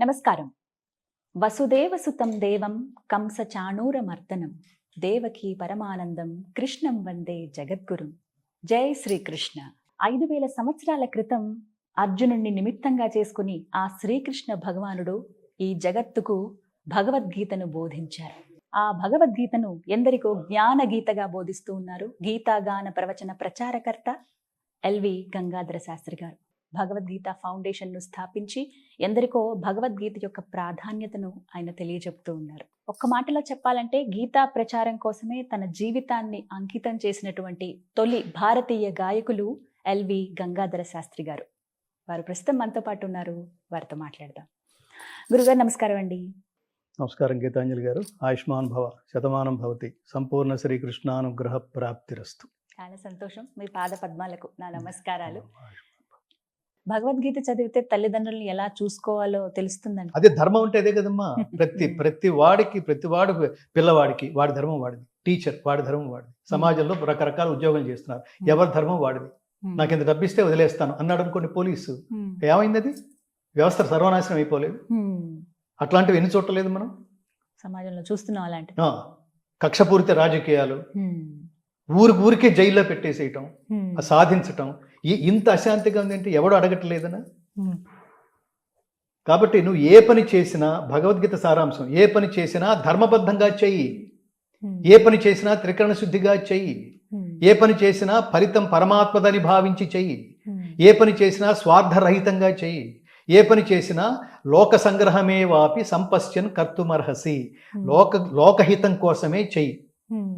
నమస్కారం. వసుదేవసుతం దేవం కంస చాణూరమర్దనం దేవకీ పరమానందం కృష్ణం వందే జగద్గురు. జై శ్రీకృష్ణ. ఐదు వేల సంవత్సరాల క్రితం అర్జునుణ్ణి నిమిత్తంగా చేసుకుని ఆ శ్రీకృష్ణ భగవానుడు ఈ జగత్తుకు భగవద్గీతను బోధించారు. ఆ భగవద్గీతను ఎందరికో జ్ఞాన గీతగా బోధిస్తూ ఉన్నారు గీతాగాన ప్రవచన ప్రచారకర్త ఎల్వి గంగాధర శాస్త్రి గారు. భగవద్గీత ఫౌండేషన్ను స్థాపించి ఎందరికో భగవద్గీత యొక్క ప్రాధాన్యతను ఆయన తెలియజెప్తూ ఉన్నారు. ఒక్క మాటలో చెప్పాలంటే గీతా ప్రచారం కోసమే తన జీవితాన్ని అంకితం చేసినటువంటి తొలి భారతీయ గాయకులు ఎల్వి గంగాధర శాస్త్రి గారు. వారు ప్రస్తుతం మనతో పాటు ఉన్నారు. వారితో మాట్లాడదాం. గురుగారు నమస్కారం అండి. నమస్కారం గీతాంజలి గారు. ఆయుష్మాన్ భవ శతమానం భవతి. సంపూర్ణ శ్రీకృష్ణానుగ్రహ ప్రాప్తిరస్తు. చాలా సంతోషం. మీ పాద పద్మాలకు నా నమస్కారాలు. భగవద్గీత చదివితే తల్లిదండ్రులను ఎలా చూసుకోవాలో తెలుస్తుందండి. అదే ధర్మం అంటే అదే కదమ్మా. ప్రతి ప్రతి వాడికి ప్రతి వాడు పిల్లవాడికి వాడి ధర్మం వాడిది. టీచర్ వాడి ధర్మం వాడిది. సమాజంలో రకరకాల ఉద్యోగం చేస్తున్నారు. ఎవరి ధర్మం వాడిది? నాకు ఇంత డబ్బిస్తే వదిలేస్తాను అన్నాడు అనుకోండి పోలీసు. ఏమైంది అది వ్యవస్థ సర్వనాశనం అయిపోలేదు. అట్లాంటివి ఎన్ని చూడలేదు మనం? సమాజంలో చూస్తున్నాం అలాంటివి. ఆ, కక్షపూరిత రాజకీయాలు. ఊరికి ఊరికే జైల్లో పెట్టేసేయటం సాధించటం ఇంత అశాంతిగా ఉందంటే ఎవడు అడగట్లేదనా. కాబట్టి నువ్వు ఏ పని చేసినా భగవద్గీత సారాంశం ఏ పని చేసినా ధర్మబద్ధంగా చెయ్యి. ఏ పని చేసినా త్రికరణ శుద్ధిగా చెయ్యి. ఏ పని చేసినా ఫలితం పరమాత్మదని భావించి చెయ్యి. ఏ పని చేసినా స్వార్థరహితంగా చెయ్యి ఏ పని చేసినా లోక సంగ్రహమే వాపి సంపశ్చన్ కర్తుమర్హసి లోక లోకహితం కోసమే చెయ్యి.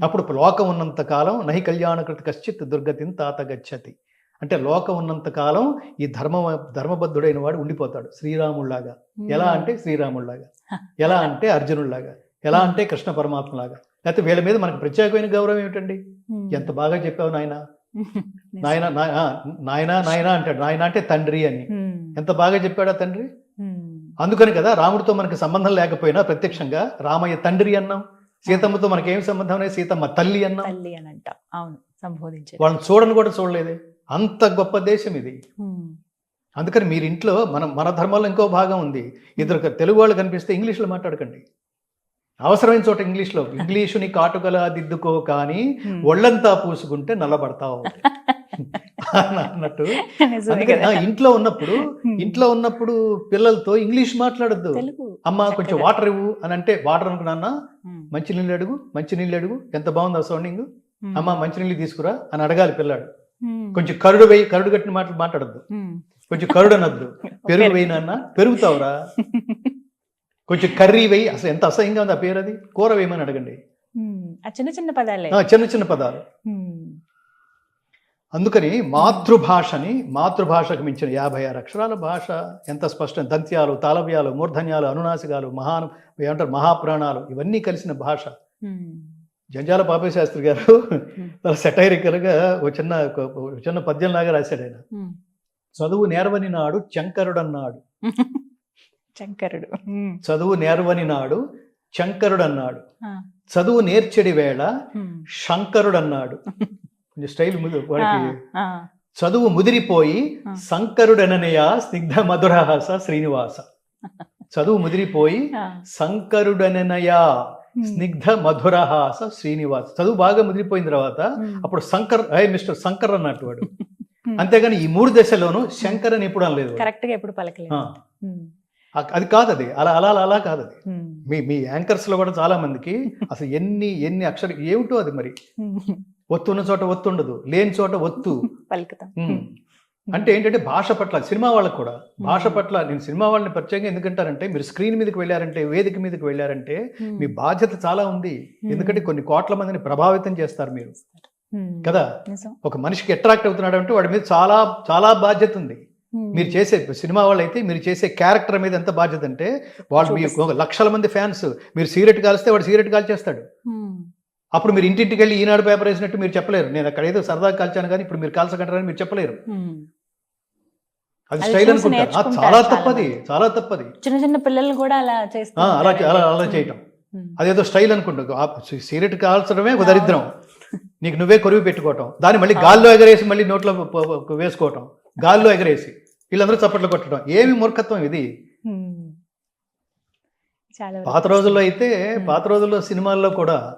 అప్పుడు లోకం ఉన్నంత కాలం నహి కళ్యాణకృత కశ్చిత్ దుర్గతిని తాత గచ్చతి అంటే లోకం ఉన్నంత కాలం ఈ ధర్మ ధర్మబద్ధుడైన వాడు ఉండిపోతాడు శ్రీరాముళ్ళాగా. ఎలా అంటే శ్రీరాముళ్ళాగా. ఎలా అంటే అర్జునుడిలాగా ఎలా అంటే కృష్ణ పరమాత్మలాగా. లేకపోతే వీళ్ళ మీద మనకు ప్రత్యేకమైన గౌరవం ఏమిటండి. ఎంత బాగా చెప్పావు నాయన. నాయన నాయన నాయన అంటాడు. నాయన అంటే తండ్రి అని. ఎంత బాగా చెప్పాడా తండ్రి. అందుకని కదా రాముడితో మనకి సంబంధం లేకపోయినా ప్రత్యక్షంగా రామయ్య తండ్రి అన్నాం. సీతమ్మతో మనకేం సంబంధం లేదు? సీతమ్మ తల్లి అన్నాం. తల్లి అని అంటాం. అవును సంబోధించారు. వాళ్ళని చూడని కూడా చూడలేదే. అంత గొప్ప దేశం ఇది. అందుకని మీరు ఇంట్లో మన మన ధర్మంలో ఇంకో భాగం ఉంది ఇద్దరు తెలుగు వాళ్ళు కనిపిస్తే ఇంగ్లీష్లో మాట్లాడకండి అవసరమైన చోట ఇంగ్లీష్లో ఇంగ్లీషుని కాటుకల దిద్దుకో కానీ. ఒళ్ళంతా పూసుకుంటే నల్లబడతావు అన్నట్టు ఇంట్లో ఉన్నప్పుడు. ఇంట్లో ఉన్నప్పుడు పిల్లలతో ఇంగ్లీష్ మాట్లాడద్దు అమ్మ కొంచెం. వాటర్ ఇవ్వు అని అంటే వాటర్ అనుకున్నా హ్మ్. మంచి నీళ్ళు అడుగు మంచి నీళ్ళు అడుగు ఎంత బాగుంది ఆ సౌండింగ్. అమ్మ మంచి నీళ్ళు తీసుకురా అని అడగాలి పిల్లాడు. కొంచెం కరుడు వేయి కరుడు కట్టిన మాటలు మాట్లాడద్దు. కొంచెం కరుడు అనొద్దు. పెరుగు వేయి నాన్న పెరుగుతావురా. కొంచెం కర్రీ వేయి అసలు ఎంత అసహ్యంగా ఉంది ఆ పేరు అది కూర వేయమని అడగండి. చిన్న చిన్న పదాలే. చిన్న చిన్న పదాలు. అందుకని మాతృభాషని మాతృభాషకు మించిన యాభై ఆరు అక్షరాల భాష ఎంత స్పష్టం? దంత్యాలు తాళవ్యాలు మూర్ధన్యాలు అనునాసికాలు మహాను ఏమంటారు? మహాప్రాణాలు ఇవన్నీ కలిసిన భాష. జంజాల పాపయ్య శాస్త్రి గారు చాలా సెటైరికల్గా ఒక చిన్న చిన్న పద్యంలాగా రాశాడు ఆయన. చదువు నేర్వని నాడు చంకరుడన్నాడు శంకరుడు హ్మ్. చదువు నేర్వని నాడు చంకరుడన్నాడు ఆ. చదువు నేర్చెడి వేళ హ్మ్. శంకరుడన్నాడు కొంచెం స్టైల్ ముదు వాడికి. చదువు ముదిరిపోయి. శంకరుడననయ స్నిగ్ధ మధురహాస శ్రీనివాస చదువు ముదిరిపోయి. శంకరుడననయ. స్నిగ్ధ మధురహాస శ్రీనివాస. చదువు బాగా ముదిరిపోయిన తర్వాత హ్మ్. అప్పుడు శంకర్ అయ్య మిస్టర్ శంకర్ అన్నట్టు వాడు హ్మ్. అంతేగాని ఈ మూడు దశలోనూ శంకర్ అని ఎప్పుడు అనలేదు. కరెక్ట్గా ఎప్పుడు పలకలేదు. అది కాదు అది అలా అలా అలా అలా కాదు అది. మీ మీ యాంకర్స్లో కూడా చాలా మందికి అసలు ఎన్ని ఎన్ని అక్షర ఏమిటో అది మరి. హ్మ్. ఒత్తు ఉన్న చోట ఒత్తు ఉండదు లేని చోట ఒత్తు. అంటే ఏంటంటే భాష పట్ల సినిమా వాళ్ళకు కూడా భాష పట్ల నేను సినిమా వాళ్ళని ప్రత్యేకంగా ఎందుకంటారంటే మీరు స్క్రీన్ మీదకి వెళ్ళారంటే వేదిక మీదకి వెళ్ళారంటే హ్మ్. మీ బాధ్యత చాలా ఉంది Hmm. ఎందుకంటే కొన్ని కోట్ల మందిని ప్రభావితం చేస్తారు మీరు. కదా ఒక మనిషికి అట్రాక్ట్ అవుతున్నాడు అంటే వాడి మీద చాలా చాలా బాధ్యత ఉంది. మీరు చేసే సినిమా వాళ్ళు అయితే మీరు చేసే క్యారెక్టర్ మీద ఎంత బాధ్యత అంటే వాళ్ళు మీ లక్షల మంది ఫ్యాన్స్ మీరు సిగరెట్ కాల్స్తే వాడు సిగరెట్ కాల్చేస్తాడు. అప్పుడు మీరు ఇంటింటికి వెళ్ళి ఈనాడు పేపర్ వేసినట్టు మీరు చెప్పలేరు నేను అక్కడ ఏదో సరదాగా కాల్చాను కానీ ఇప్పుడు మీరు కాల్చకంటారని మీరు చెప్పలేరు. అది స్టైల్ అనుకుంటారు. చాలా తప్పది. చాలా తప్పది. చిన్న చిన్న పిల్లలు కూడా అలా చేస్తారు అలా అలా అలా చేయటం. అదేదో స్టైల్ అనుకుంటా ఆ, సి- సిగరెట్ కాల్చడమే ఒక దరిద్రం. నీకు నువ్వే కొరివి పెట్టుకోవటం. దాన్ని మళ్ళీ గాల్లో ఎగరేసి మళ్ళీ నోట్లో వేసుకోవటం. గాల్లో ఎగరేసి వీళ్ళందరూ చప్పట్లు కొట్టడం. ఏమి మూర్ఖత్వం ఇది. పాత రోజుల్లో అయితే. పాత రోజుల్లో సినిమాల్లో కూడా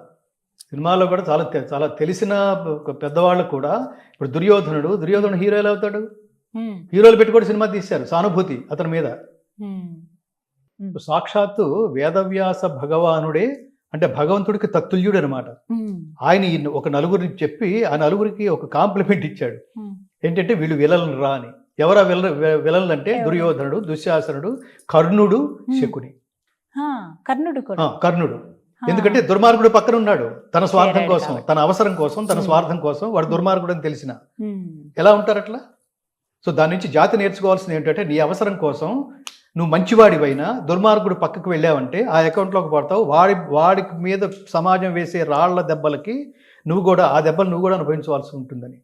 సినిమాల్లో కూడా చాలా చాలా తెలిసిన పెద్దవాళ్ళు కూడా ఇప్పుడు దుర్యోధనుడు దుర్యోధనుడు హీరో ఎలా అవుతాడు. హీరోలు పెట్టి కూడా సినిమా తీశారు సానుభూతి అతని మీద. సాక్షాత్తు వేదవ్యాస భగవానుడే అంటే భగవంతుడికి తత్తుల్యుడు అనమాట ఆయన ఒక నలుగురికి చెప్పి ఆ నలుగురికి ఒక కాంప్లిమెంట్ ఇచ్చాడు. ఏంటంటే వీళ్ళు విలన్ రా అని. ఎవరా విల విలన్లు అంటే? దుర్యోధనుడు దుశ్శాసనుడు కర్ణుడు. శకుని. కర్ణుడు కర్ణుడు. ఎందుకంటే దుర్మార్గుడు పక్కన ఉన్నాడు. తన స్వార్థం కోసం. తన అవసరం కోసం తన. స్వార్థం కోసం వాడు దుర్మార్గుడు అని తెలిసిన. ఎలా ఉంటారు అట్లా సో దాని నుంచి జాతి నేర్చుకోవాల్సింది ఏంటంటే నీ అవసరం కోసం నువ్వు మంచివాడివైనా దుర్మార్గుడు పక్కకు వెళ్ళావంటే ఆ అకౌంట్లోకి పడతావు. వాడి వాడి మీద సమాజం వేసే రాళ్ళ దెబ్బలకి నువ్వు కూడా ఆ దెబ్బలు నువ్వు కూడా అనుభవించవలసి ఉంటుందని.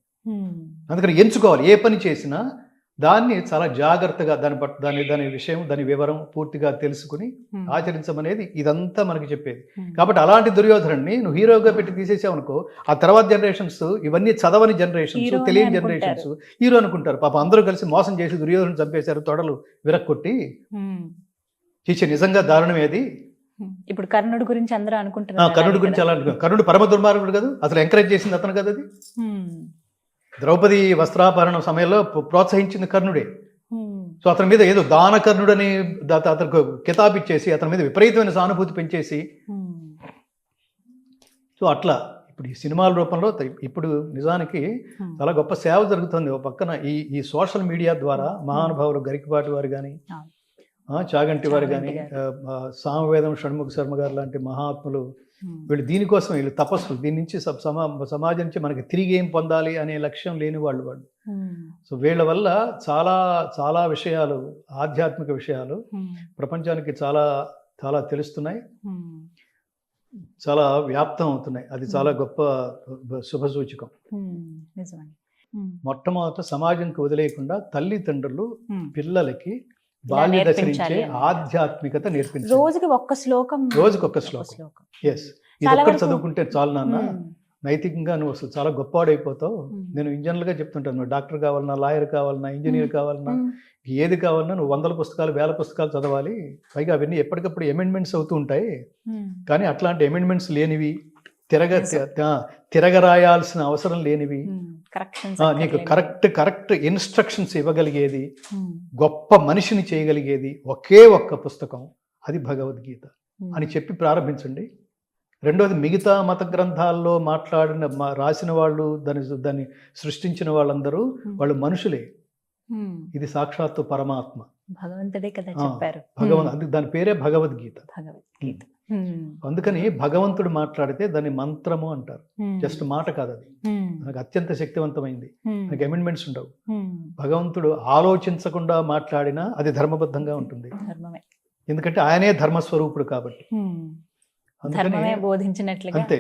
అందుకని ఎంచుకోవాలి. ఏ పని చేసినా దాన్ని చాలా జాగ్రత్తగా దాని పట్ల దాని దాని విషయం దాని వివరం పూర్తిగా తెలుసుకుని ఆచరించమనేది ఇదంతా మనకి చెప్పేది. కాబట్టి అలాంటి దుర్యోధనుడిని నువ్వు హీరోగా పెట్టి తీసేసావు అనుకో ఆ తర్వాత జనరేషన్స్ ఇవన్నీ చదవని జనరేషన్స్ తెలియని. జనరేషన్స్ హీరో అనుకుంటారు. పాప అందరూ కలిసి మోసం చేసి దుర్యోధను చంపేశారు తొడలు విరక్కొట్టి చీచే నిజంగా దారుణం ఏది. ఇప్పుడు కర్ణుడు గురించి అందరూ అనుకుంటున్నారు కర్ణుడి గురించి? అలా కర్ణుడు పరమ దుర్మార్గుడు కదా? అసలు ఎంకరేజ్ చేసింది అతను కదా అది? ద్రౌపది వస్త్రాపహరణం సమయంలో ప్ర- ప్రోత్సహించింది కర్ణుడే. సో అతని మీద ఏదో దానకర్ణుడని దా- అతనికి కితాబ్ ఇచ్చేసి అతని మీద విపరీతమైన సానుభూతి పెంచేసి. సో అట్లా ఇప్పుడు ఈ సినిమాల రూపంలో ఇప్పుడు నిజానికి. చాలా గొప్ప సేవ జరుగుతుంది. ఒక పక్కన ఈ ఈ సోషల్ మీడియా ద్వారా మహానుభావులు గరికపాటి వారు కానీ. చాగంటి వారు కానీ సామవేదం షణ్ముఖ శర్మ గారు లాంటి మహాత్ములు వీళ్ళు దీనికోసం వీళ్ళు తపస్సులు దీని నుంచి సమా సమాజం నుంచి మనకి తిరిగి ఏం పొందాలి అనే లక్ష్యం లేని వాళ్ళు వాళ్ళు. సో వీళ్ళ వల్ల చాలా చాలా విషయాలు ఆధ్యాత్మిక విషయాలు ప్రపంచానికి చాలా చాలా తెలుస్తున్నాయి. చాలా వ్యాప్తం అవుతున్నాయి. అది చాలా గొప్ప శుభ సూచకం. ఉమ్, నిజమండి. ఉమ్, మొట్టమొదట సమాజంకి వదిలేయకుండా తల్లిదండ్రులు. పిల్లలకి బాల్య దశ నుంచే. ఆధ్యాత్మికత నేర్పించాలి. రోజుకి ఒక్క శ్లోకం రోజుకొక ఒక్క శ్లోకం. ఎస్ ఇది ఒక్కటి చదువుకుంటే చాలు నాన్న. నైతికంగా నువ్వు అసలు చాలా గొప్పవాడైపోతావు. నేను ఇంజనీర్గా చెప్తుంటాను నువ్వు డాక్టర్ కావాలన్నా లాయర్ కావాలన్నా ఇంజనీర్ కావాలన్నా ఏది కావాలన్నా నువ్వు వందల పుస్తకాలు వేల పుస్తకాలు చదవాలి. పైగా అవన్నీ ఎప్పటికప్పుడు అమెండ్మెంట్స్ అవుతూ ఉంటాయి. కానీ అట్లాంటి అమెండ్మెంట్స్ లేనివి తిరగ తిరగరాయాల్సిన అవసరం లేనివి. నీకు. కరెక్ట్ కరెక్ట్ ఇన్స్ట్రక్షన్స్ ఇవ్వగలిగేది గొప్ప మనిషిని చేయగలిగేది ఒకే ఒక్క పుస్తకం అది భగవద్గీత. అని చెప్పి ప్రారంభించండి. రెండోది మిగతా మత గ్రంథాల్లో మాట్లాడిన రాసిన వాళ్ళు దాన్ని దాన్ని సృష్టించిన వాళ్ళందరూ వాళ్ళు మనుషులే. ఇది సాక్షాత్తు పరమాత్మ. భగవంతుడే కదా చెప్పారు. అందుకు దాని పేరే భగవద్గీత. భగవద్గీత. అందుకని భగవంతుడు మాట్లాడితే దాన్ని మంత్రము అంటారు. ఉమ్, జస్ట్ మాట కాదు అది. ఉమ్, మనకు అత్యంత శక్తివంతమైంది. మనకి అమెండ్మెంట్స్ ఉండవు. భగవంతుడు ఆలోచించకుండా మాట్లాడినా అది ధర్మబద్ధంగా ఉంటుంది. ఎందుకంటే ఆయనే ధర్మస్వరూపుడు కాబట్టి. ధర్మమే బోధించినట్లుగా అంతే.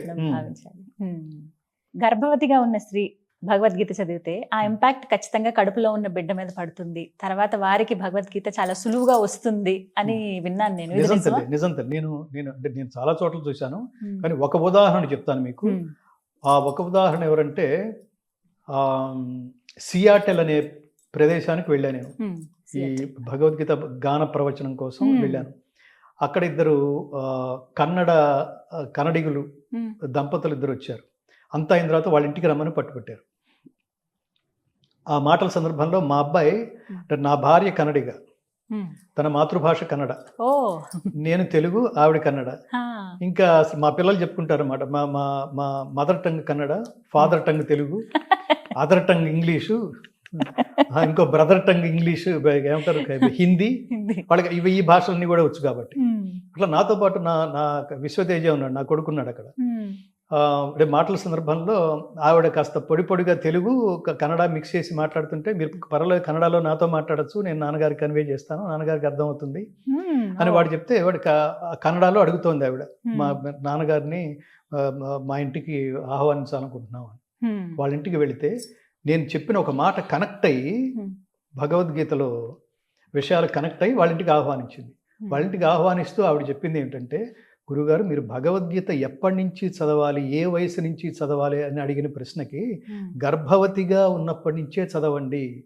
గర్భవతిగా ఉన్న స్త్రీ భగవద్గీత చదివితే ఆ ఇంపాక్ట్ ఖచ్చితంగా కడుపులో ఉన్న బిడ్డ మీద పడుతుంది. తర్వాత వారికి భగవద్గీత చాలా సులువుగా వస్తుంది అని విన్నాను నేను. నిజం నిజమా? తల్లి నిజం తల్లి. నేను నేను అంటే నేను చాలా చోట్ల చూశాను. ఉమ్, కానీ ఒక ఉదాహరణ చెప్తాను మీకు. ఆ ఒక ఉదాహరణ ఎవరంటే సియాటెల్ అనే ప్రదేశానికి వెళ్ళాను నేను. ఈ భగవద్గీత గాన ప్రవచనం కోసం Hmm. వెళ్ళాను. అక్కడ ఇద్దరు కన్నడ కన్నడిగులు దంపతులు ఇద్దరు వచ్చారు. అంతా అయిన తర్వాత వాళ్ళ ఇంటికి రమ్మని పట్టుబట్టారు. ఆ మాటల సందర్భంలో మా అబ్బాయి అంటే నా భార్య కన్నడిగా. తన మాతృభాష కన్నడ. నేను తెలుగు ఆవిడ కన్నడ. ఇంకా మా పిల్లలు చెప్పుకుంటారు అనమాట మా మా మా mother tongue Kannada father tongue Telugu other tongue English ఇంకో బ్రదర్ టంగ్ ఇంగ్లీషు ఏమంటారు? హిందీ. వాళ్ళకి ఇవి ఈ భాషలన్నీ కూడా వచ్చు కాబట్టి. అట్లా నాతో పాటు నా నా విశ్వతేజ ఉన్నాడు నా కొడుకున్నాడు అక్కడ. అంటే మాటల సందర్భంలో ఆవిడ కాస్త పొడి పొడిగా తెలుగు కన్నడ మిక్స్ చేసి మాట్లాడుతుంటే మీరు పర్వాలేదు కన్నడలో నాతో మాట్లాడచ్చు నేను నాన్నగారికి కన్వే చేస్తాను నాన్నగారికి అర్థమవుతుంది అని వాడు చెప్తే వాడు కన్నడలో అడుగుతోంది ఆవిడ. మా నాన్నగారిని మా- ఇంటికి ఆహ్వానించాలనుకుంటున్నాం అని. వాళ్ళ ఇంటికి వెళితే నేను చెప్పిన ఒక మాట కనెక్ట్ అయ్యి భగవద్గీతలో విషయాలు కనెక్ట్ అయ్యి వాళ్ళ ఇంటికి ఆహ్వానించింది. వాళ్ళ ఇంటికి ఆహ్వానిస్తూ ఆవిడ చెప్పింది ఏంటంటే గురుగారు మీరు భగవద్గీత ఎప్పటి నుంచి చదవాలి ఏ వయసు నుంచి చదవాలి అని అడిగిన ప్రశ్నకి గర్భవతిగా ఉన్నప్పటి నుంచే చదవండి.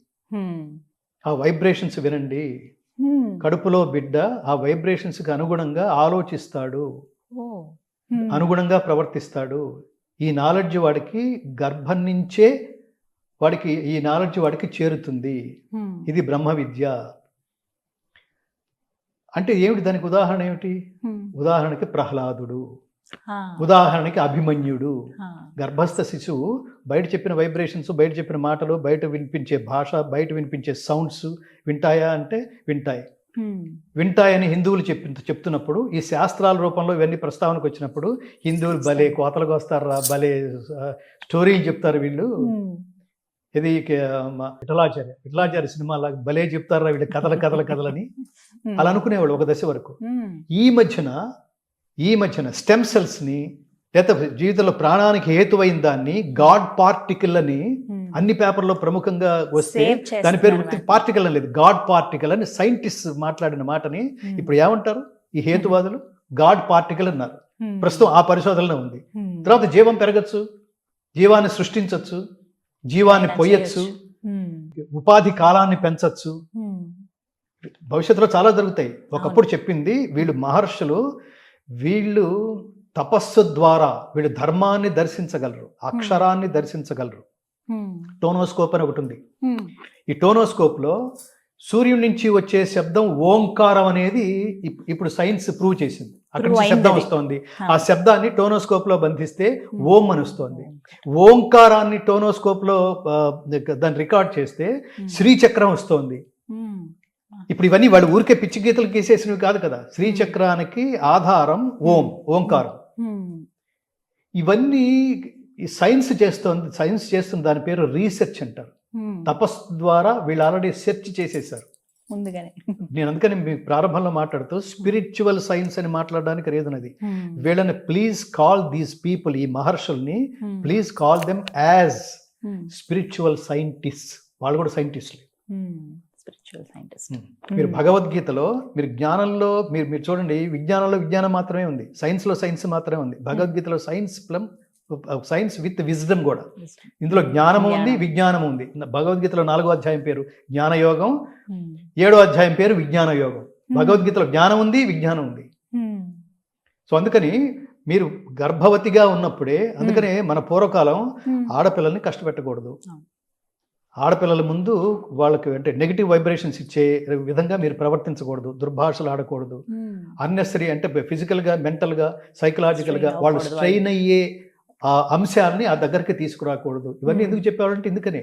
ఆ వైబ్రేషన్స్ వినండి. కడుపులో బిడ్డ ఆ వైబ్రేషన్స్కి అనుగుణంగా ఆలోచిస్తాడు. అనుగుణంగా ప్రవర్తిస్తాడు. ఈ నాలెడ్జ్ వాడికి గర్భం నుంచే వాడికి ఈ నాలెడ్జ్ వాడికి చేరుతుంది. ఇది బ్రహ్మ విద్య. అంటే ఏమిటి దానికి ఉదాహరణ ఏమిటి. ఉదాహరణకి ప్రహ్లాదుడు. ఉదాహరణకి అభిమన్యుడు. గర్భస్థ శిశువు బయట చెప్పిన వైబ్రేషన్స్ బయట చెప్పిన మాటలు బయట వినిపించే భాష బయట వినిపించే సౌండ్స్ వింటాయా అంటే వింటాయి. వింటాయని హిందువులు చెప్పి చెప్తున్నప్పుడు ఈ శాస్త్రాల రూపంలో ఇవన్నీ ప్రస్తావనకు వచ్చినప్పుడు హిందువులు భలే కోతలకు వస్తారా భలే స్టోరీలు చెప్తారు వీళ్ళు. ఇది విఠలాచార్య విఠలాచార్య సినిమాలా భలే చెప్తారా వీళ్ళు కథల కథల కథలని. అలా అనుకునేవాళ్ళు ఒక దశ వరకు. ఈ మధ్యన ఈ మధ్యన స్టెమ్ సెల్స్ని లేదా జీవితంలో ప్రాణానికి హేతువైన దాన్ని గాడ్ పార్టికల్ అని. అన్ని పేపర్లో ప్రముఖంగా వస్తే దాని పేరు. పార్టికల్ అని లేదు గాడ్ పార్టికల్ అని సైంటిస్ట్ మాట్లాడిన మాటని. ఇప్పుడు ఏమంటారు ఈ హేతువాదులు గాడ్ పార్టికల్ అన్నారు. ప్రస్తుతం ఆ పరిశోధనలో ఉంది. తర్వాత జీవం పెరగచ్చు జీవాన్ని సృష్టించవచ్చు జీవాన్ని పొయ్యొచ్చు. ఉపాధి కాలాన్ని పెంచవచ్చు హ్మ్. భవిష్యత్తులో చాలా జరుగుతాయి ఒకప్పుడు చెప్పింది వీళ్ళు మహర్షులు వీళ్ళు తపస్సు ద్వారా వీళ్ళు ధర్మాన్ని దర్శించగలరు అక్షరాన్ని దర్శించగలరు. టోనోస్కోప్ అని ఒకటి ఉంది. ఈ టోనోస్కోప్లో సూర్యుడి నుంచి వచ్చే శబ్దం ఓంకారం అనేది ఇప్- ఇప్పుడు సైన్స్ ప్రూవ్ చేసింది అక్కడి నుంచి శబ్దం. వస్తోంది ఆ. శబ్దాన్ని టోనోస్కోప్లో బంధిస్తే హ్మ్. ఓం అని వస్తోంది ఓంకారాన్ని టోనోస్కోప్లో ఆ, దాన్ని రికార్డ్ చేస్తే. శ్రీచక్రం వస్తోంది. ఇప్పుడు ఇవన్నీ వాళ్ళు ఊరికే పిచ్చి గీతలు గీసేసినవి కాదు కదా శ్రీచక్రానికి ఆధారం ఓం ఓంకారం. ఇవన్నీ సైన్స్ చేస్తోంది సైన్స్ చేస్తున్న దాని పేరు రీసెర్చ్ అంటారు హ్మ్. తపస్సు ద్వారా వీళ్ళు ఆల్రెడీ సెర్చ్ చేసేసారు ముందుగానే. నేను అందుకని మీ ప్రారంభంలో మాట్లాడుతూ స్పిరిచువల్ సైన్స్ అని మాట్లాడడానికి రీజన్ అది. వీళ్ళని ప్లీజ్ కాల్ దీస్ పీపుల్ ఈ మహర్షుల్ని. Please call them as. Spiritual scientist వాళ్ళు కూడా సైంటిస్టులు. స్పిరిచువల్ సైంటిస్ట్ మీరు భగవద్గీతలో మీరు జ్ఞానంలో మీరు మీరు చూడండి విజ్ఞానంలో విజ్ఞానం మాత్రమే ఉంది. సైన్స్లో సైన్స్ మాత్రమే ఉంది. భగవద్గీతలో science plum science with wisdom కూడా ఇందులో జ్ఞానం ఉంది జ్ఞానం. విజ్ఞానం ఉంది భగవద్గీతలో నాలుగో అధ్యాయం పేరు జ్ఞానయోగం. ఏడో అధ్యాయం పేరు విజ్ఞాన యోగం భగవద్గీతలో జ్ఞానం ఉంది విజ్ఞానం ఉంది. సో అందుకని మీరు గర్భవతిగా ఉన్నప్పుడే అందుకనే మన పూర్వకాలం. ఆడపిల్లల్ని కష్టపెట్టకూడదు. ఆడపిల్లల ముందు వాళ్ళకి అంటే నెగిటివ్ వైబ్రేషన్స్ ఇచ్చే విధంగా మీరు ప్రవర్తించకూడదు దుర్భాషలు ఆడకూడదు. అన్నెసరీ అంటే ఫిజికల్గా మెంటల్గా సైకలాజికల్గా వాళ్ళు స్ట్రెయిన్ అయ్యే ఆ అంశాలని ఆ దగ్గరికి తీసుకురాకూడదు ఇవన్నీ. ఎందుకు చెప్పేవాళ్ళంటే ఎందుకనే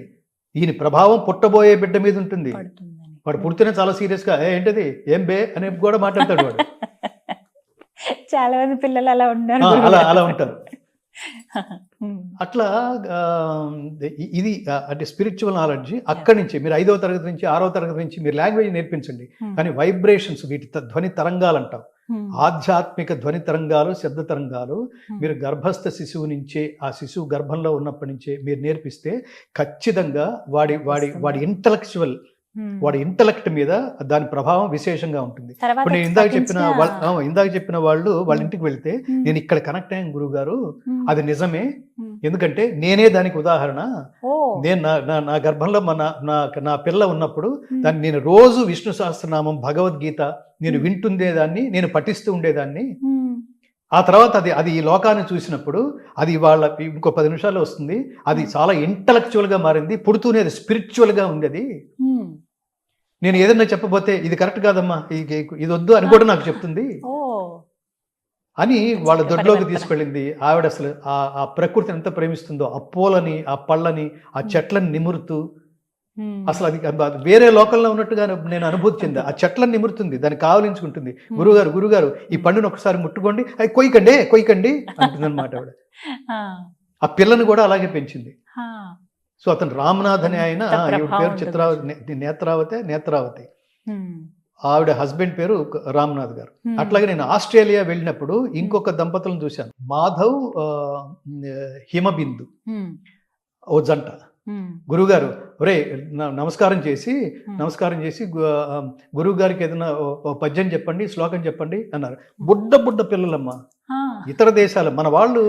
ఈయన ప్రభావం పుట్టబోయే బిడ్డ మీద ఉంటుంది వాడు పుడితేనే చాలా సీరియస్గా ఏంటది ఏం బే అని కూడా మాట్లాడతాడు వాడు చాలా మంది పిల్లలు అలా ఉన్నారు అలా. అలా ఉంటారు. అట్లా ఇది అంటే స్పిరిచువల్ నాలెడ్జ్ అక్కడి నుంచి మీరు ఐదవ తరగతి నుంచి ఆరవ తరగతి నుంచి మీరు లాంగ్వేజ్ నేర్పించండి. కానీ వైబ్రేషన్స్ వీటి ధ్వని తరంగాలు అంటాం. ఆధ్యాత్మిక ధ్వని తరంగాలు శబ్ద తరంగాలు. మీరు గర్భస్థ శిశువు నుంచే ఆ శిశువు గర్భంలో ఉన్నప్పటి నుంచే మీరు నేర్పిస్తే ఖచ్చితంగా వాడి వాడి వాడి ఇంటలెక్చువల్. వాడి ఇంటలెక్ట్ మీద దాని ప్రభావం విశేషంగా ఉంటుంది ఇప్పుడు నేను ఇందాక చెప్పిన ఇందాక చెప్పిన వాళ్ళు వాళ్ళ. ఇంటికి వెళ్తే. నేను ఇక్కడ కనెక్ట్ అయ్యాను గురువు గారు. అది నిజమే. ఎందుకంటే నేనే దానికి ఉదాహరణ నేను నా నా- గర్భంలో మా నా నా పిల్ల ఉన్నప్పుడు. దాన్ని నేను రోజు విష్ణు సహస్రనామం భగవద్గీత నేను. వింటుండేదాన్ని నేను పఠిస్తూ ఉండేదాన్ని. ఆ తర్వాత అది అది ఈ లోకాన్ని చూసినప్పుడు అది వాళ్ళ ఇంకో పది నిమిషాల్లో వస్తుంది అది. చాలా ఇంటలెక్చువల్గా మారింది పుడుతూనే అది స్పిరిచువల్గా ఉంది అది. నేను ఏదన్నా చెప్పబోతే ఇది కరెక్ట్ కాదమ్మా ఇది ఇది వద్దు అని కూడా నాకు చెప్తుంది. అని వాళ్ళ దొడ్లోకి. తీసుకెళ్ళింది. ఆవిడ అసలు ఆ ఆ ప్రకృతిని ఎంత ప్రేమిస్తుందో ఆ పూలని ఆ పళ్ళని ఆ చెట్లను నిమురుతూ. అసలు అది వేరే లోకంలో ఉన్నట్టుగా నేను అనుభూతి చెందా. ఆ చెట్లను నిమురుతుంది దాన్ని కావలించుకుంటుంది. గురుగారు గురుగారు ఈ పండును ఒకసారి ముట్టుకోండి. అది కొయ్యకండి కొయ్యకండి అంటుంది అనమాట ఆవిడ. ఆ. పిల్లని కూడా అలాగే పెంచింది. సో అతను రామ్నాథ్ అనే ఆయన ఈవిడ పేరు. చిత్రావతి నేత్రావతి నేత్రావతి. ఆవిడ హస్బెండ్ పేరు రామ్నాథ్ గారు. అట్లాగే నేను ఆస్ట్రేలియా వెళ్ళినప్పుడు ఇంకొక దంపతులను చూశాను మాధవ్ హిమబిందు హ్మ్. ఓ జంట హ్మ్. గురుగారు ఒరే నమస్కారం చేసి. నమస్కారం చేసి గురువు గారికి ఏదైనా పద్యం చెప్పండి శ్లోకం చెప్పండి అన్నారు బుడ్డ బుడ్డ పిల్లలమ్మ. ఇతర దేశాలు మన వాళ్ళు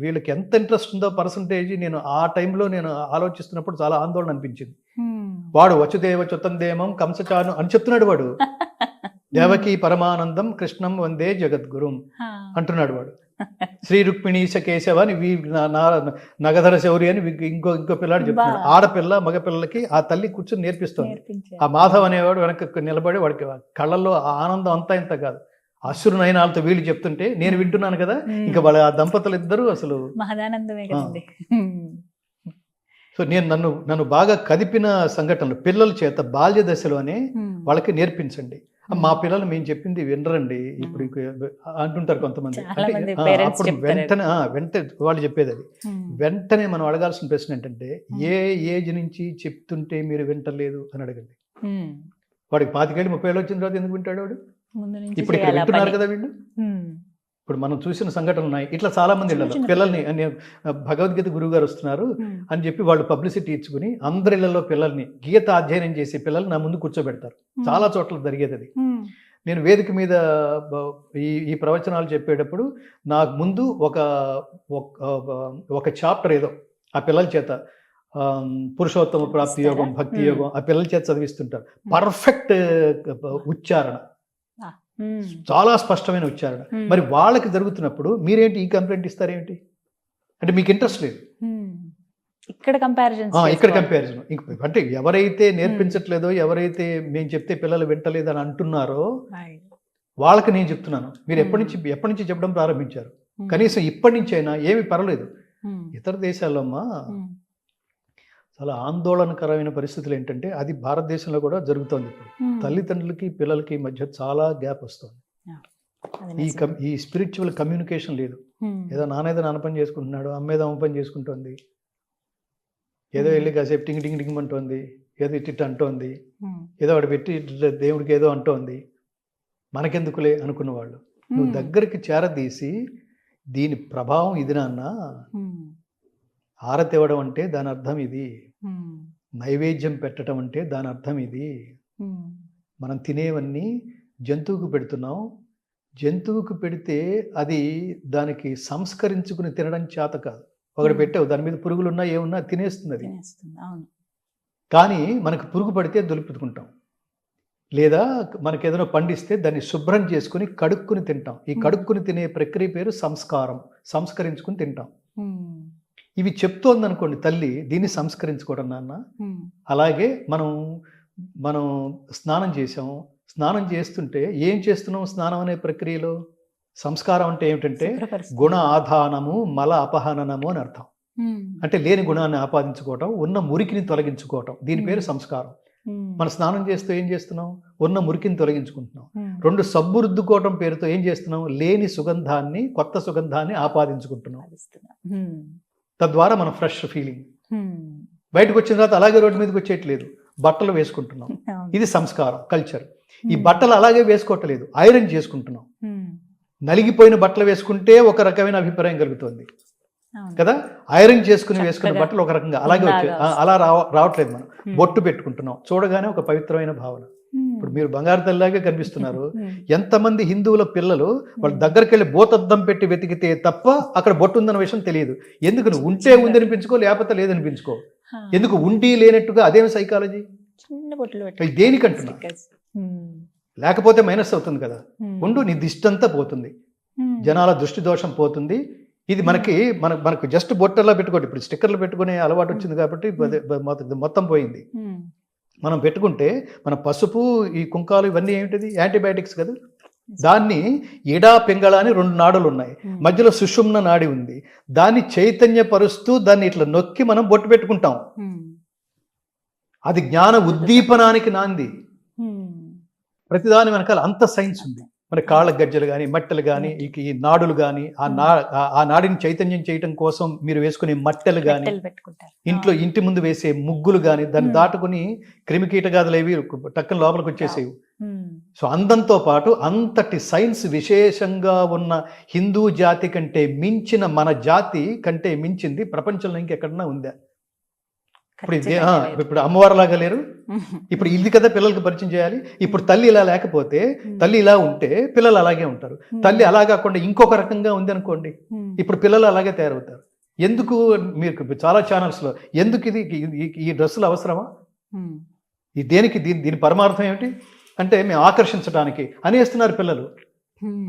వీళ్ళకి ఎంత ఇంట్రెస్ట్ ఉందో పర్సంటేజ్ నేను ఆ టైంలో నేను ఆలోచిస్తున్నప్పుడు చాలా ఆందోళన అనిపించింది. వాడు వచుదేవ చుతందేమం కంసచాను అని చెప్తున్నాడు వాడు దేవకి పరమానందం కృష్ణం వందే జగద్గురుం అంటున్నాడు వాడు శ్రీ రుక్మిణీశ కేశవ అని నగధర శౌరి అని ఇంకో ఇంకో పిల్లాడు చెప్తున్నాడు. ఆడపిల్ల మగపిల్లలకి ఆ తల్లి కూర్చొని నేర్పిస్తుంది. ఆ మాధవ్ అనేవాడు వెనక నిలబడి వాడికి కళ్ళల్లో ఆ ఆనందం అంతా ఇంత కాదు. అశ్రు నయనాలతో వీళ్ళు చెప్తుంటే నేను వింటున్నాను కదా ఇంకా వాళ్ళ ఆ దంపతులు ఇద్దరు అసలు మహదానందమే కదండి. సో నేను నన్ను నన్ను బాగా కదిపిన సంఘటనలు పిల్లల చేత బాల్య దశలోనే వాళ్ళకి నేర్పించండి. మా పిల్లలు మేము చెప్పింది వినరండి. ఇప్పుడు అంటుంటారు కొంతమంది. అంటే, అప్పుడు. వెంటనే వెంటనే వాళ్ళు చెప్పేది అది. వెంటనే మనం అడగాల్సిన ప్రశ్న ఏంటంటే ఏ ఏజ్ నుంచి చెప్తుంటే మీరు వింటలేదు అని అడగండి. వాడికి పాతికేళ్ళు ముప్పై ఏళ్ళు వచ్చిన తర్వాత ఎందుకు వింటాడు వాడు? ఇప్పుడు ఇక్కడ వింటున్నారు? కదా వీళ్ళు. ఇప్పుడు మనం చూసిన సంఘటనలు ఉన్నాయి ఇట్లా చాలా మంది చిన్న ఇళ్ళలో పిల్లల్ని అని భగవద్గీత గురువు గారు వస్తున్నారు. అని చెప్పి వాళ్ళు పబ్లిసిటీ ఇచ్చుకుని అందరి ఇళ్ళలో పిల్లల్ని గీత అధ్యయనం చేసే పిల్లల్ని నా ముందు కూర్చోబెడతారు చాలా చోట్ల జరిగేది అది. నేను వేదిక మీద ఈ ఈ ప్రవచనాలు చెప్పేటప్పుడు నాకు ముందు ఒక ఒక- చాప్టర్ ఏదో ఆ పిల్లల చేత పురుషోత్తమ ప్రాప్తి యోగం? భక్తి. యోగం ఆ పిల్లల చేత చదివిస్తుంటారు పర్ఫెక్ట్ ఉచ్చారణ. చాలా స్పష్టమైన ఉచ్చారణ. మరి వాళ్ళకి జరుగుతున్నప్పుడు మీరేంటి ఈ కంప్లైంట్ ఇస్తారేంటి? అంటే మీకు ఇంట్రెస్ట్ లేదు. ఇక్కడ కంపారిజన్ ఇక్కడ కంపారిజన్ అంటే ఎవరైతే నేర్పించట్లేదో ఎవరైతే మేము చెప్తే పిల్లలు వింటలేదు అని అంటున్నారో వాళ్ళకి నేను చెప్తున్నాను. మీరు ఎప్పటి నుంచి ఎప్పటి నుంచి చెప్పడం ప్రారంభించారు? కనీసం ఇప్పటి నుంచి అయినా ఏమి పర్వాలేదు. ఇతర దేశాల్లో అమ్మా చాలా ఆందోళనకరమైన పరిస్థితులు ఏంటంటే అది భారతదేశంలో కూడా జరుగుతోంది ఇప్పుడు. తల్లిదండ్రులకి పిల్లలకి మధ్య చాలా గ్యాప్ వస్తుంది. ఈ కమ్ ఈ స్పిరిచువల్ కమ్యూనికేషన్ లేదు. ఏదో నానేదో నాన్న పని చేసుకుంటున్నాడు అమ్మేదో అమ్మ పని చేసుకుంటోంది. ఏదో వెళ్ళి కాసేపు టింగ్ టింగ్ టింగ్ అంటోంది ఏదో ఇట్టి ఇట్ట అంటోంది ఏదో వాడు పెట్టి దేవుడికి ఏదో అంటోంది. మనకెందుకులే అనుకున్న వాళ్ళు. నువ్వు దగ్గరికి చేరదీసి దీని ప్రభావం ఇది నాన్న. హారతి ఇవ్వడం అంటే దాని అర్థం ఇది. నైవేద్యం పెట్టడం అంటే దాని అర్థం ఇది. మనం తినేవన్నీ జంతువుకు పెడుతున్నాం. జంతువుకు పెడితే అది దానికి సంస్కరించుకుని తినడం చేత కాదు. ఒకటి. పెట్టావు దాని మీద పురుగులు ఉన్నా ఏమున్నా తినేస్తుంది అది. కానీ మనకు పురుగు పడితే దులుపుకుంటాం. లేదా మనకి ఏదైనా పండిస్తే దాన్ని శుభ్రం చేసుకుని కడుక్కుని తింటాం. ఈ. కడుక్కుని తినే ప్రక్రియ పేరు సంస్కారం. సంస్కరించుకుని తింటాం. ఇవి చెప్తోంది అనుకోండి తల్లి దీన్ని సంస్కరించుకోవడం నాన్న. అలాగే మనం మనం స్నానం చేసాం స్నానం చేస్తుంటే ఏం చేస్తున్నాం స్నానం అనే ప్రక్రియలో సంస్కారం అంటే ఏమిటంటే. గుణ ఆధానము మల అపహననము అని అర్థం. అంటే లేని గుణాన్ని ఆపాదించుకోవటం ఉన్న మురికిని తొలగించుకోవటం దీని పేరు. సంస్కారం. మన స్నానం చేస్తూ ఏం చేస్తున్నాం ఉన్న మురికిని తొలగించుకుంటున్నాం. రెండు సబ్బు రుద్దుకోవటం పేరుతో ఏం చేస్తున్నాం లేని సుగంధాన్ని కొత్త సుగంధాన్ని ఆపాదించుకుంటున్నాం. తద్వారా మన ఫ్రెష్ ఫీలింగ్ ఉమ్. బయటకు వచ్చిన తర్వాత అలాగే రోడ్డు మీదకి వచ్చేయట్లేదు బట్టలు వేసుకుంటున్నాం. ఇది సంస్కారం కల్చర్ ఈ ఉమ్. బట్టలు అలాగే వేసుకోవట్లేదు ఐరన్ చేసుకుంటున్నాం ఉమ్. నలిగిపోయిన బట్టలు వేసుకుంటే ఒక రకమైన అభిప్రాయం కలుగుతుంది. కదా ఐరన్ చేసుకుని వేసుకున్న బట్టలు ఒక రకంగా అలాగే వచ్చాయి. ఆ, అలా రావ రావట్లేదు మనం. బొట్టు పెట్టుకుంటున్నాం చూడగానే ఒక పవిత్రమైన భావన. ఇప్పుడు మీరు బంగారు తల్లిలాగే కనిపిస్తున్నారు. ఉమ్. ఎంతమంది హిందువుల పిల్లలు వాళ్ళ ఉమ్. దగ్గరికి వెళ్ళి బోతద్దం పెట్టి వెతికితే తప్ప అక్కడ బొట్టు ఉందన్న విషయం తెలియదు. ఎందుకు ఉంటే ఉంది అనిపించుకో లేకపోతే లేదనిపించుకో. ఎందుకు ఉండి లేనట్టుగా అదేం సైకాలజీ దేనికంటున్నా. లేకపోతే మైనస్ అవుతుంది కదా. ఉండు నీ దిష్టంతా పోతుంది. జనాల దృష్టి దోషం పోతుంది. ఇది మనకి మన మనకు జస్ట్ బొట్టలా పెట్టుకోండి. ఇప్పుడు స్టిక్కర్లు పెట్టుకునే అలవాటు వచ్చింది కాబట్టి మొత్తం- పోయింది. మనం పెట్టుకుంటే మన పసుపు ఈ కుంకాలు ఇవన్నీ ఏమిటిది? యాంటీబయాటిక్స్ కదా. దాన్ని ఇడా పింగళ అని రెండు నాడులు ఉన్నాయి. మధ్యలో సుషుమ్న నాడి ఉంది. దాన్ని చైతన్యపరుస్తూ దాన్ని ఇట్లా నొక్కి మనం బొట్టు పెట్టుకుంటాం. అది జ్ఞాన ఉద్దీపనానికి నాంది. ప్రతిదాని వెనకాల అంత సైన్స్ ఉంది. మన కాళ్ళ గజ్జలు కానీ మట్టెలు కానీ ఈ నాడులు కానీ ఆ నా ఆ- నాడిని చైతన్యం చేయటం కోసం మీరు వేసుకునే మట్టెలు కానీ ఇంట్లో ఇంటి ముందు వేసే ముగ్గులు కానీ దాన్ని. దాటుకుని క్రిమి కీటగాదులు అవి టక్కన లోపలికి వచ్చేసేవి. సో అందంతో పాటు అంతటి సైన్స్ విశేషంగా ఉన్న హిందూ జాతి కంటే మించిన మన జాతి కంటే మించింది ప్రపంచంలో ఇంకెక్కడన్నా ఉందా? ఇప్పుడు. ఇప్పుడు అమ్మవారిలాగా లేరు. ఇప్పుడు ఇది కదా పిల్లలకు పరిచయం చేయాలి ఇప్పుడు తల్లి ఇలా లేకపోతే. తల్లి ఇలా ఉంటే పిల్లలు అలాగే ఉంటారు. తల్లి అలా కాకుండా ఇంకొక రకంగా ఉంది అనుకోండి. ఇప్పుడు పిల్లలు అలాగే తయారవుతారు ఎందుకు మీరు చాలా ఛానల్స్లో ఎందుకు ఇది ఈ- డ్రెస్సులు అవసరమా. ఈ దేనికి దీని దీని పరమార్థం ఏమిటి అంటే మేము ఆకర్షించడానికి అనేస్తున్నారు పిల్లలు.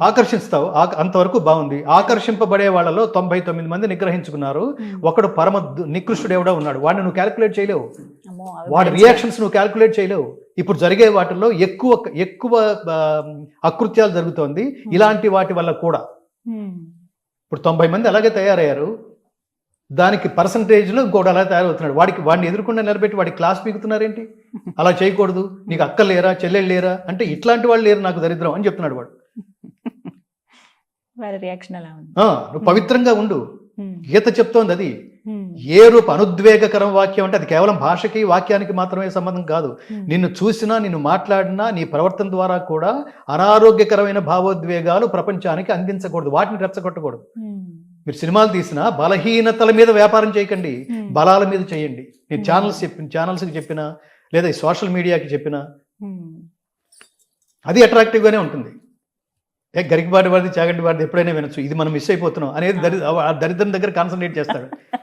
ఆకర్షిస్తావు. ఆక- అంతవరకు బాగుంది. ఆకర్షింపబడే వాళ్ళలో తొంభై తొమ్మిది మంది నిగ్రహించుకున్నారు. ఒకడు పరమ నికృష్టుడు ఎవడో ఉన్నాడు. వాడిని నువ్వు క్యాలిక్యులేట్ చేయలేవు. వాడి రియాక్షన్స్ నువ్వు క్యాలిక్యులేట్ చేయలేవు. ఇప్పుడు జరిగే వాటిల్లో ఎక్కువ ఎక్కువ అకృత్యాలు జరుగుతోంది. ఇలాంటి వాటి వల్ల కూడా. ఇప్పుడు తొంభై మంది అలాగే తయారయ్యారు. దానికి పర్సంటేజ్లో ఇంకోటి అలా తయారవుతున్నాడు. వాడికి వాడిని ఎదుర్కొండ నిలబెట్టి వాడికి క్లాస్ పీకుతున్నారేంటి? అలా చేయకూడదు. నీకు అక్క లేరా? చెల్లెళ్ళు లేరా? అంటే ఇట్లాంటి వాళ్ళు లేరు నాకు దరిద్రం అని చెప్తున్నాడు వాడు. రియాక్షన్ ఎలా ఉంది నువ్వు పవిత్రంగా ఉండు. గీత చెప్తోంది అది. ఏ రూప అనుద్వేగకరం వాక్యం అంటే అది కేవలం భాషకి వాక్యానికి మాత్రమే సంబంధం కాదు. నిన్ను చూసినా నిన్ను మాట్లాడినా నీ ప్రవర్తన ద్వారా కూడా అనారోగ్యకరమైన భావోద్వేగాలు ప్రపంచానికి అందించకూడదు వాటిని రెచ్చగొట్టకూడదు. మీరు సినిమాలు తీసినా బలహీనతల మీద వ్యాపారం చేయకండి. బలాల మీద చేయండి నేను. ఛానల్స్ చెప్పిన ఛానల్స్కి చెప్పినా లేదా ఈ సోషల్ మీడియాకి చెప్పినా. అది అట్రాక్టివ్గానే ఉంటుంది ఏ గరికబాటి వాడిది చాగంటి వాడిది ఎప్పుడైనా వినొచ్చు. ఇది మనం మిస్ అయిపోతున్నాం అనేది దరి ఆ దరిద్రం దగ్గర కాన్సన్ట్రేట్ చేస్తాడు.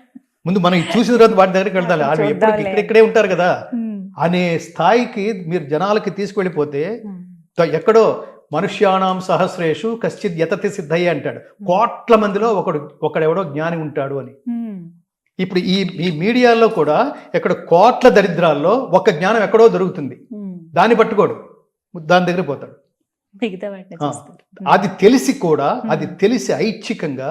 ముందు మనం చూసిన తర్వాత వాటి దగ్గరికి వెళ్తాలి వాళ్ళు ఎప్పుడు. ఇక్కడిక్కడే ఉంటారు కదా. అనే స్థాయికి మీరు జనాలకి తీసుకెళ్ళిపోతే హ్మ్. త- ఎక్కడో మనుష్యాణం సహస్రేషు కశ్చిత్ యతతి సిద్ధయ్య అంటాడు. కోట్ల మందిలో ఒకడు ఒకడెవడో జ్ఞాని ఉంటాడు అని. ఇప్పుడు ఈ ఈ మీడియాలో కూడా ఎక్కడ కోట్ల దరిద్రాల్లో ఒక జ్ఞానం ఎక్కడో దొరుకుతుంది. దాన్ని పట్టుకోడు. దాని దగ్గర పోతాడు. మిగతా అది తెలిసి కూడా అది. తెలిసి ఐచ్ఛికంగా.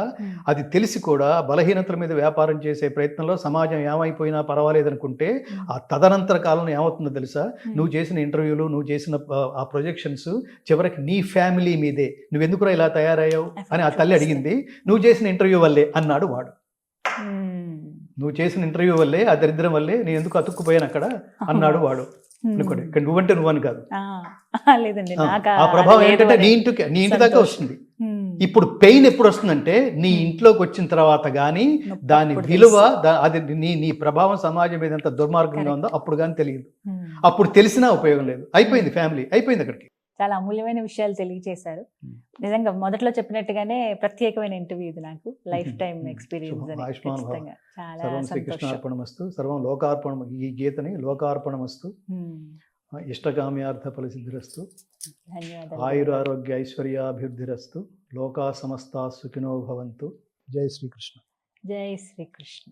అది తెలిసి కూడా బలహీనతల మీద వ్యాపారం చేసే ప్రయత్నంలో సమాజం ఏమైపోయినా పర్వాలేదు అనుకుంటే ఆ తదనంతర కాలంలో ఏమవుతుందో తెలుసా. నువ్వు చేసిన ఇంటర్వ్యూలు నువ్వు చేసిన ఆ, ప్రొజెక్షన్స్ చివరికి నీ ఫ్యామిలీ మీదే నువ్వెందుకురా ఇలా తయారయ్యావు అని ఆ తల్లి అడిగింది నువ్వు చేసిన ఇంటర్వ్యూ వల్లే అన్నాడు వాడు. నువ్వు చేసిన ఇంటర్వ్యూ వల్లే ఆ దరిద్రం వల్లే నేను ఎందుకు అతుక్కుపోయాను అక్కడ అన్నాడు వాడు. అనుకోండి ఇక్కడ నువ్వంటే నువ్వని కాదు ఆ. లేదండి ఆ, ప్రభావం ఏంటంటే. నీ ఇంటికి నీ ఇంటి దాకా. వస్తుంది. ఇప్పుడు పెయిన్ ఎప్పుడు వస్తుందంటే నీ. ఇంట్లోకి వచ్చిన తర్వాత కానీ దాని విలువ అది నీ నీ ప్రభావం సమాజం మీద ఎంత దుర్మార్గంగా ఉందో అప్పుడు కానీ తెలియదు. అప్పుడు తెలిసినా ఉపయోగం లేదు అయిపోయింది ఫ్యామిలీ అయిపోయింది అక్కడికి చాలా అమూల్యమైన విషయాలు తెలియజేశారు. నిజంగా మొదట్లో చెప్పినట్టుగానే ప్రత్యేకమైన ఇంటర్వ్యూ ఇది నాకు. Life time. ఎక్స్పీరియన్స్ చాలా సర్వం సంతోషం. శ్రీకృష్ణార్పణమస్తు. సర్వం లోకార్పణం ఈ గీతని లోకార్పణమస్తు. ఇష్టకామ్యార్థ ఫలసిద్ధిరస్తు. ధన్యవాదాలు. ఆయుర ఆరోగ్య ఐశ్వర్యాభివృద్ధిరస్తు. లోకా సమస్త సుఖినో భవంతు. జై శ్రీకృష్ణ. జై శ్రీకృష్ణ.